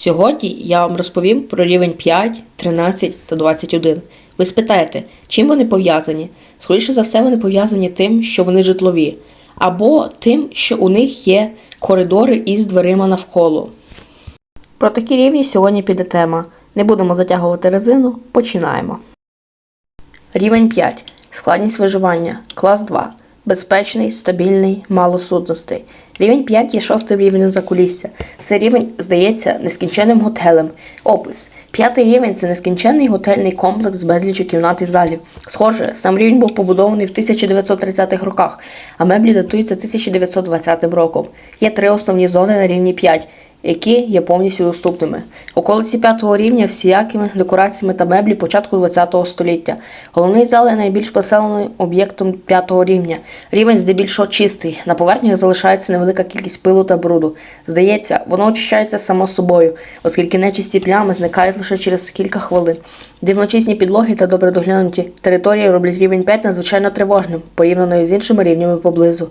Сьогодні я вам розповім про рівень 5, 13 та 21. Ви спитаєте, чим вони пов'язані? Скоріше за все, вони пов'язані тим, що вони житлові, або тим, що у них є коридори із дверима навколо. Про такі рівні сьогодні піде тема. Не будемо затягувати резину, починаємо. Рівень 5. Складність виживання. Клас 2. Безпечний, стабільний, мало судностей. Рівень 5 є шостий рівень закулісся. Цей рівень здається нескінченним готелем. Опис. П'ятий рівень це нескінченний готельний комплекс з безлічу кімнат і залів. Схоже, сам рівень був побудований в 1930-х роках, а меблі датуються 1920 роком. Є три основні зони на рівні 5 які є повністю доступними. Околиці п'ятого рівня всіякими декораціями та меблі початку ХХ століття. Головний зал є найбільш поселеним об'єктом п'ятого рівня. Рівень здебільшого чистий. На поверхнях залишається невелика кількість пилу та бруду. Здається, воно очищається само собою, оскільки нечисті плями зникають лише через кілька хвилин. Дивночисні підлоги та добре доглянуті території роблять рівень 5 надзвичайно тривожним, порівняно з іншими рівнями поблизу.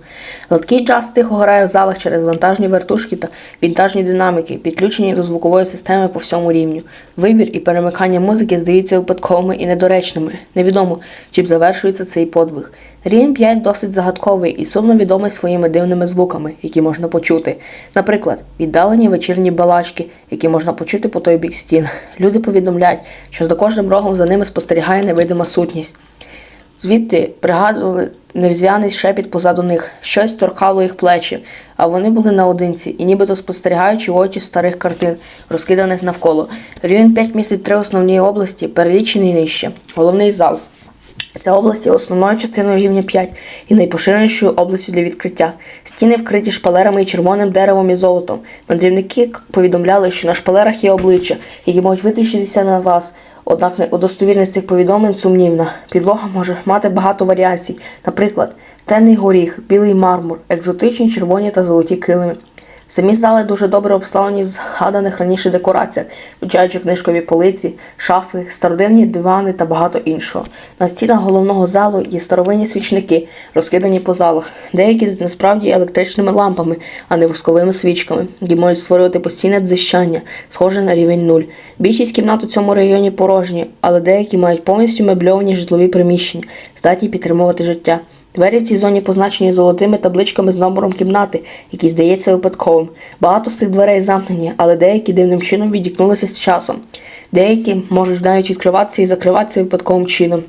Гладкий джаз тихо грає в залах через вантажні вертушки та вінтажні динаміки, підключені до звукової системи по всьому рівню. Вибір і перемикання музики здаються випадковими і недоречними. Невідомо, чи б завершується цей подвиг. Рівень 5 досить загадковий і сумно відомий своїми дивними звуками, які можна почути. Наприклад, віддалені вечірні балачки, які можна почути по той бік стін. Люди повідомляють, що за кожним рогом за ними спостерігає невидима сутність. Звідти пригадували невзв'яний шепіт позаду них, щось торкало їх плечі, а вони були наодинці і нібито спостерігаючи очі старих картин, розкиданих навколо. Рівень 5 містить три основні області, перелічені нижче. Головний зал. Ця область є основною частиною рівня 5 і найпоширенішою областю для відкриття. Стіни вкриті шпалерами і червоним деревом і золотом. Мандрівники повідомляли, що на шпалерах є обличчя, які можуть витріщитися на вас. Однак достовірність цих повідомлень сумнівна. Підлога може мати багато варіацій, наприклад, темний горіх, білий мармур, екзотичні червоні та золоті килими. Самі зали дуже добре обставлені в згаданих раніше декораціях, включаючи книжкові полиці, шафи, стародивні дивани та багато іншого. На стінах головного залу є старовинні свічники, розкидані по залах, деякі з насправді електричними лампами, а не восковими свічками, які можуть створювати постійне дзищання, схоже на рівень нуль. Більшість кімнат у цьому районі порожні, але деякі мають повністю мебльовані житлові приміщення, здатні підтримувати життя. Двері в цій зоні позначені золотими табличками з номером кімнати, який здається випадковим. Багато з цих дверей замкнені, але деякі дивним чином відікнулися з часом. Деякі можуть навіть відкриватися і закриватися випадковим чином.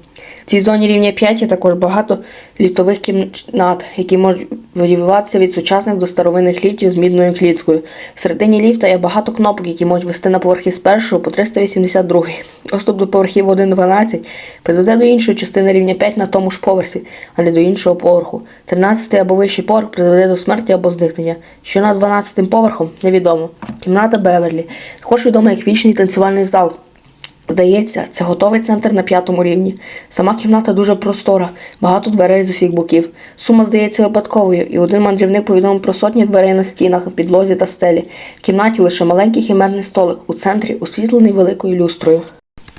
В цій зоні рівня 5 є також багато ліфтових кімнат, які можуть варіюватися від сучасних до старовинних ліфтів з мідною кліткою. Всередині ліфта є багато кнопок, які можуть вести на поверхи з 1 по 382. Доступ до поверхів 1-12 призведе до іншої частини рівня 5 на тому ж поверсі, а не до іншого поверху. 13 або вищий поверх призведе до смерті або зникнення. Що над 12 поверхом невідомо. Кімната Беверлі. Також відома як вічний танцювальний зал. Здається, це готовий центр на п'ятому рівні. Сама кімната дуже простора, багато дверей з усіх боків. Сума здається випадковою, і один мандрівник повідомив про сотні дверей на стінах, підлозі та стелі. В кімнаті лише маленький хімерний столик, у центрі освітлений великою люстрою.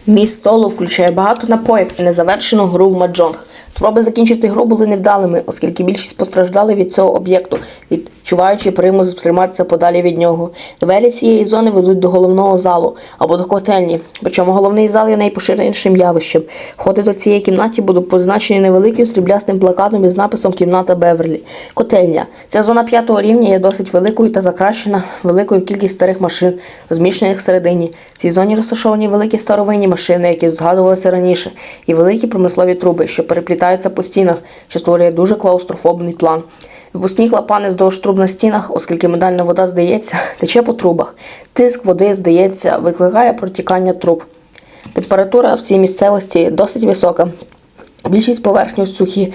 Мій столу включає багато напоїв і незавершену гру в маджонг. Спроби закінчити гру були невдалими, оскільки більшість постраждали від цього об'єкту, відчуваючи примус триматися подалі від нього. Двері цієї зони ведуть до головного залу або до котельні. Причому головний зал є найпоширенішим явищем. Входи до цієї кімнаті будуть позначені невеликим сріблястим плакатом із написом Кімната Беверлі. Котельня. Ця зона п'ятого рівня є досить великою та закрашена великою кількістю старих машин, розміщених всередині. В цій зоні розташовані великі старовинні машини, які згадувалися раніше, і великі промислові труби, що переплітаються по стінах, що створює дуже клаустрофобний план. Випускні клапани здовж труб на стінах, оскільки медальна вода, здається, тече по трубах. Тиск води, здається, викликає протікання труб. Температура в цій місцевості досить висока. Більшість поверхні сухі.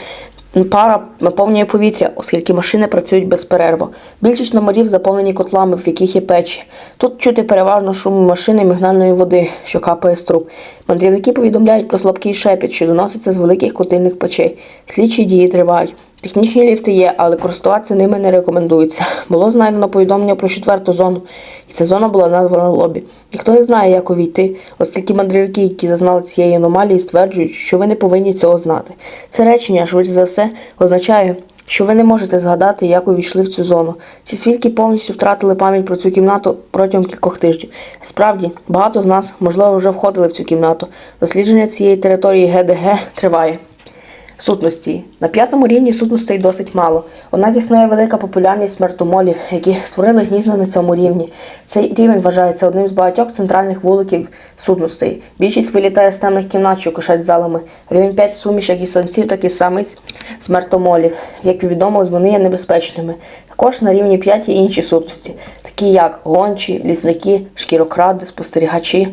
Пара наповнює повітря, оскільки машини працюють безперервно. Більшість номерів заповнені котлами, в яких є печі. Тут чути переважно шум машини мігнальної води, що капає з труб. Мандрівники повідомляють про слабкий шепіт, що доноситься з великих котельних печей. Слідчі дії тривають. Технічні ліфти є, але користуватися ними не рекомендується. Було знайдено повідомлення про четверту зону, і ця зона була названа лобі. Ніхто не знає, як увійти, оскільки мандрівники, які зазнали цієї аномалії, стверджують, що ви не повинні цього знати. Це речення, швидше за все, означає, що ви не можете згадати, як увійшли в цю зону. Ці свідки повністю втратили пам'ять про цю кімнату протягом кількох тижнів. Справді, багато з нас, можливо, вже входили в цю кімнату. Дослідження цієї території ГДГ триває. Сутності. На п'ятому рівні сутностей досить мало. Однак існує велика популярність смертомолів, які створили гнізда на цьому рівні. Цей рівень вважається одним з багатьох центральних вуликів сутностей. Більшість вилітає з темних кімнат, що кишать залами. Рівень 5 суміш як і самців, так і самиць смертомолів. Як відомо, вони є небезпечними. Також на рівні 5 є інші сутності, такі як гончі, лісники, шкірокради, спостерігачі.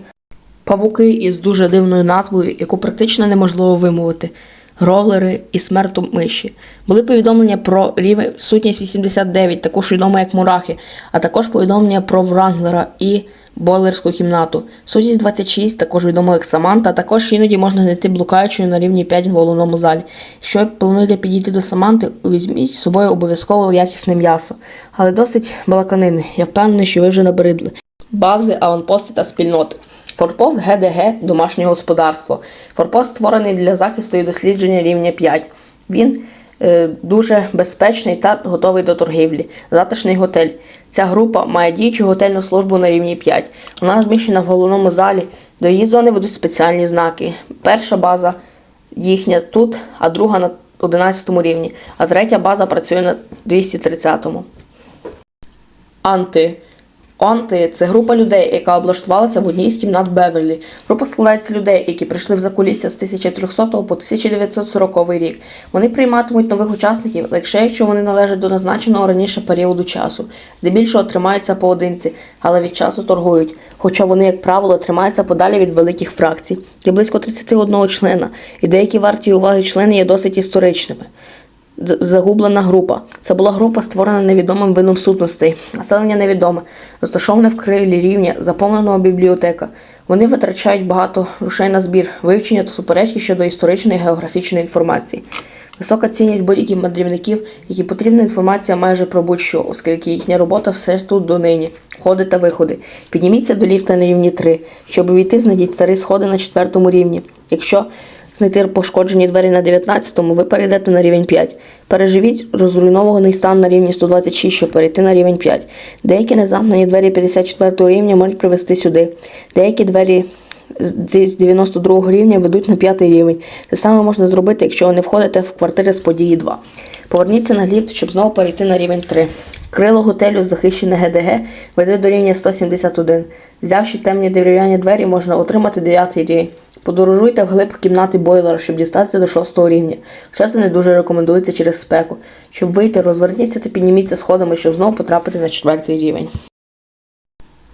Павуки із дуже дивною назвою, яку практично неможливо вимовити. Гровлери і смертомиші. Були повідомлення про рівень сутність 89, також відомо як мурахи, а також повідомлення про Вранглера і бойлерську кімнату. Сутність 26, також відомо як Саманта, а також іноді можна знайти блукаючою на рівні 5 в головному залі. Якщо плануєте підійти до Саманти, візьміть з собою обов'язково якісне м'ясо, але досить балаканини. Я впевнений, що ви вже набридли. Бази, аванпости та спільноти. Форпост ГДГ домашнє господарство. Форпост створений для захисту і дослідження рівня 5. Він е, дуже безпечний та готовий до торгівлі. Затишний готель. Ця група має діючу готельну службу на рівні 5. Вона розміщена в головному залі. До її зони ведуть спеціальні знаки. Перша база їхня тут, а друга на 11 рівні, а третя база працює на 230-му. Анти. Анти це група людей, яка облаштувалася в одній з кімнат Беверлі. Група складається людей, які прийшли в закулісся з 1300 по 1940 рік. Вони прийматимуть нових учасників, лише якщо вони належать до назначеного раніше періоду часу. Здебільшого тримаються поодинці, але від часу торгують. Хоча вони, як правило, тримаються подалі від великих фракцій. Є близько 31 члена, і деякі варті уваги члени є досить історичними. Загублена група. Це була група, створена невідомим видом сутностей. Населення невідоме, розташоване в крилі рівня, заповненого бібліотека. Вони витрачають багато грошей на збір, вивчення та суперечки щодо історичної географічної інформації. Висока цінність будь-яких мандрівників, які потрібна інформація майже про будь-що, оскільки їхня робота все тут донині, входи та виходи. Підніміться до ліфта на рівні 3. Щоб увійти, знайдіть старі сходи на четвертому рівні. Якщо знайти пошкоджені двері на 19-му, ви перейдете на рівень 5. Переживіть розруйнований стан на рівні 126, щоб перейти на рівень 5. Деякі незамкнені двері 54 рівня можуть привести сюди. Деякі двері з з 92 рівня ведуть на 5 рівень. Це саме можна зробити, якщо ви не входите в квартири з події 2. Поверніться на ліфт, щоб знову перейти на рівень 3. Крило готелю захищене ГДГ веде до рівня 171. Взявши темні дерев'яні двері, можна отримати 9 рівень. Подорожуйте вглиб кімнати бойлера, щоб дістатися до 6 рівня. Хоча це не дуже рекомендується через спеку. Щоб вийти, розверніться та підніміться сходами, щоб знову потрапити на 4 рівень.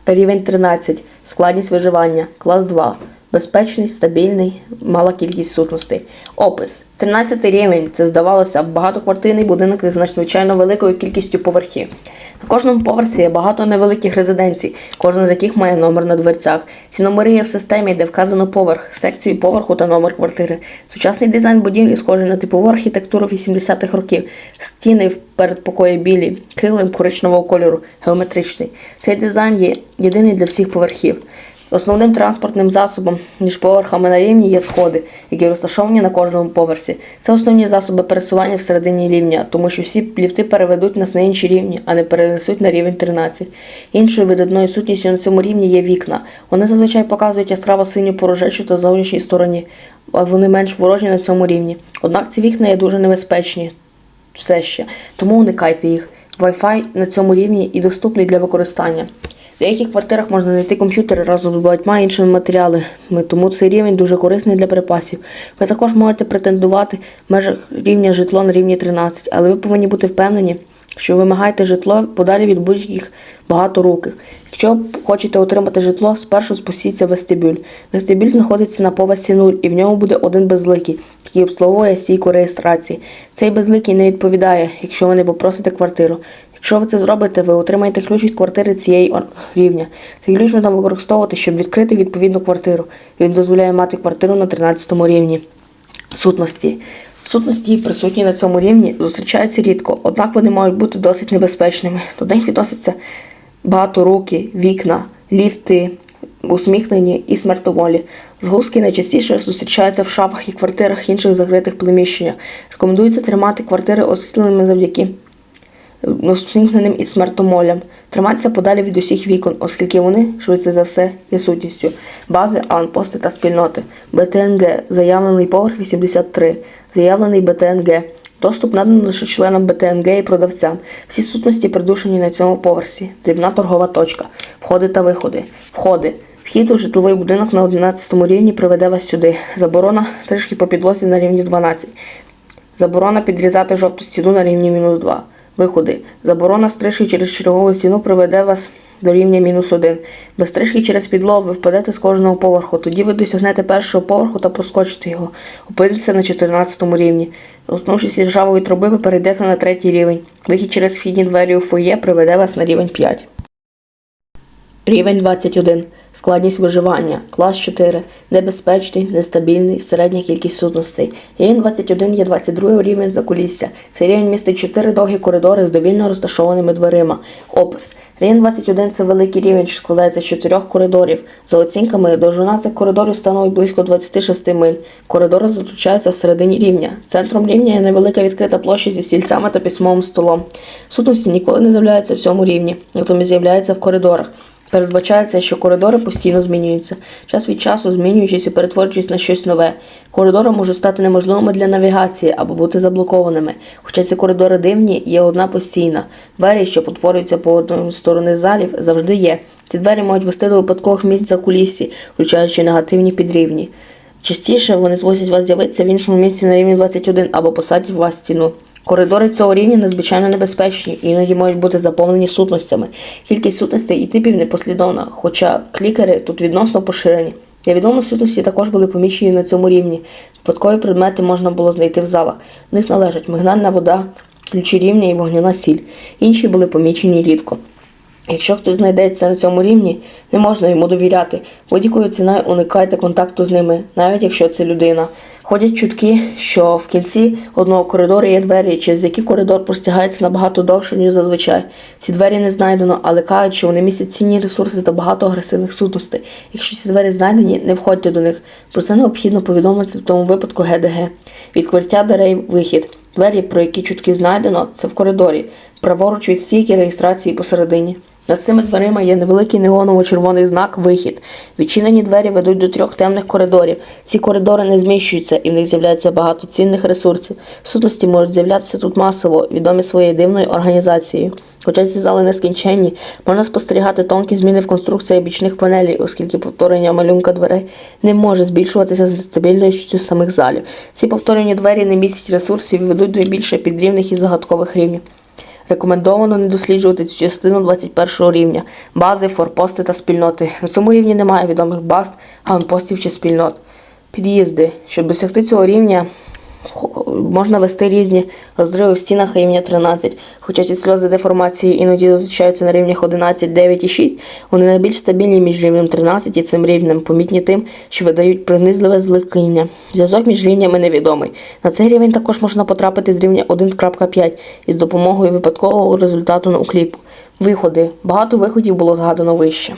Рівень 13. Складність виживання. Клас 2. Безпечний, стабільний, мала кількість сутностей. Опис. 13 рівень це здавалося багатоквартирний будинок з надзвичайно великою кількістю поверхів. На кожному поверсі є багато невеликих резиденцій, кожна з яких має номер на дверцях. Ці номери є в системі, де вказано поверх, секцію поверху та номер квартири. Сучасний дизайн будівлі схожий на типову архітектуру 80-х років. Стіни в передпокої білі, килим коричневого кольору, геометричний. Цей дизайн є єдиний для всіх поверхів. Основним транспортним засобом між поверхами на рівні є сходи, які розташовані на кожному поверсі. Це основні засоби пересування всередині рівня, тому що всі ліфти переведуть нас на інші рівні, а не перенесуть на рівень 13. Іншою видатною сутністю на цьому рівні є вікна. Вони зазвичай показують яскраво синю порожечу та зовнішній стороні, а вони менш ворожі на цьому рівні. Однак ці вікна є дуже небезпечні все ще, тому уникайте їх. Wi-Fi на цьому рівні і доступний для використання. В деяких квартирах можна знайти комп'ютери разом з багатьма іншими матеріалами, тому цей рівень дуже корисний для припасів. Ви також можете претендувати в межах рівня житло на рівні 13, але ви повинні бути впевнені, що вимагаєте житло подалі від будь-яких багаторуких. Якщо хочете отримати житло, спершу спустіться в вестибюль. Вестибюль знаходиться на поверсі 0 і в ньому буде один безликий, який обслуговує стійку реєстрації. Цей безликий не відповідає, якщо ви не попросите квартиру. Якщо ви це зробите, ви отримаєте ключ від квартири цієї рівня. Цей ключ можна використовувати, щоб відкрити відповідну квартиру. Він дозволяє мати квартиру на 13 рівні. Сутності. Сутності, присутні на цьому рівні, зустрічаються рідко, однак вони можуть бути досить небезпечними. До них відносяться багаторуки, вікна, ліфти, усміхнені і смертоволі. Згустки найчастіше зустрічаються в шафах і квартирах інших закритих приміщеннях. Рекомендується тримати квартири освітленими завдяки усміхненим і смертомолям. Триматися подалі від усіх вікон, оскільки вони, швидше за все, є сутністю. Бази, аванпости та спільноти. БТНГ. Заявлений поверх 83. Заявлений БТНГ. Доступ наданий лише членам БТНГ і продавцям. Всі сутності придушені на цьому поверсі. Дрібна торгова точка. Входи та виходи. Входи. Вхід у житловий будинок на 11 рівні приведе вас сюди. Заборона стрижки по підлозі на рівні 12. Заборона підрізати жовту стіну на рівні мінус 2. Виходи. Заборона стрижки через чергову стіну приведе вас до рівня мінус один. Без стрижки через підлогу ви впадете з кожного поверху. Тоді ви досягнете першого поверху та проскочите його. Опинитеся на 14 рівні. Доткнувшись із ржавої труби, ви перейдете на третій рівень. Вихід через вхідні двері у фоє приведе вас на рівень 5. Рівень 21. Складність виживання. Клас 4. Небезпечний, нестабільний, середня кількість сутностей. Рівень 21 є 22 рівень закулісся. Цей рівень містить 4 довгі коридори з довільно розташованими дверима. Опис. Рівень 21 це великий рівень, що складається з 4 коридорів. За оцінками, довжина цих коридорів становить близько 26 миль. Коридори зустрічаються всередині рівня. Центром рівня є невелика відкрита площа зі стільцями та письмовим столом. Сутності ніколи не з'являються в цьому рівні, натомість з'являються в коридорах. Передбачається, що коридори постійно змінюються, час від часу змінюючись і перетворюючись на щось нове. Коридори можуть стати неможливими для навігації або бути заблокованими. Хоча ці коридори дивні, є одна постійна. Двері, що потворюються по одній сторони залів, завжди є. Ці двері можуть вести до випадкових місць за кулісі, включаючи негативні підрівні. Частіше вони змусять вас з'явитися в іншому місці на рівні 21 або посадять вас стіну. Коридори цього рівня надзвичайно небезпечні іноді можуть бути заповнені сутностями. Кількість сутностей і типів непослідовна, хоча клікери тут відносно поширені. Для відомо, сутності також були помічені на цьому рівні. Випадкові предмети можна було знайти в залах. В них належать мигнальна вода, ключі рівня і вогняна сіль. Інші були помічені рідко. Якщо хтось знайдеться на цьому рівні, не можна йому довіряти. Будь-якою ціною уникайте контакту з ними, навіть якщо це людина. Ходять чутки, що в кінці одного коридору є двері, через які коридор простягається набагато довше, ніж зазвичай. Ці двері не знайдено, але кажуть, що вони містять цінні ресурси та багато агресивних сутностей. Якщо ці двері знайдені, не входьте до них. Про це необхідно повідомити в тому випадку ГДГ. Відкриття дверей вихід. Двері, про які чутки знайдено, це в коридорі. Праворуч від стійки реєстрації посередині. Над цими дверима є невеликий неоново-червоний знак Вихід. Відчинені двері ведуть до трьох темних коридорів. Ці коридори не зміщуються і в них з'являється багато цінних ресурсів. Сутності можуть з'являтися тут масово, відомі своєю дивною організацією. Хоча ці зали нескінченні, можна спостерігати тонкі зміни в конструкції бічних панелей, оскільки повторення малюнка дверей не може збільшуватися з нестабільністю самих залів. Ці повторені двері не містять ресурсів і ведуть до більше підрівних і загадкових рівнів. Рекомендовано не досліджувати цю частину 21 рівня бази, форпости та спільноти. На цьому рівні немає відомих баз, гаунпостів чи спільнот. Під'їзди. Щоб досягти цього рівня, можна вести різні розриви в стінах рівня 13. Хоча ці сльози деформації іноді зустрічаються на рівнях 11, 9 і 6, вони найбільш стабільні між рівнем 13 і цим рівнем, помітні тим, що видають принизливе зликання. Зв'язок між рівнями невідомий. На цей рівень також можна потрапити з рівня 1.5 із допомогою випадкового результату на укліпу. Виходи. Багато виходів було згадано вище.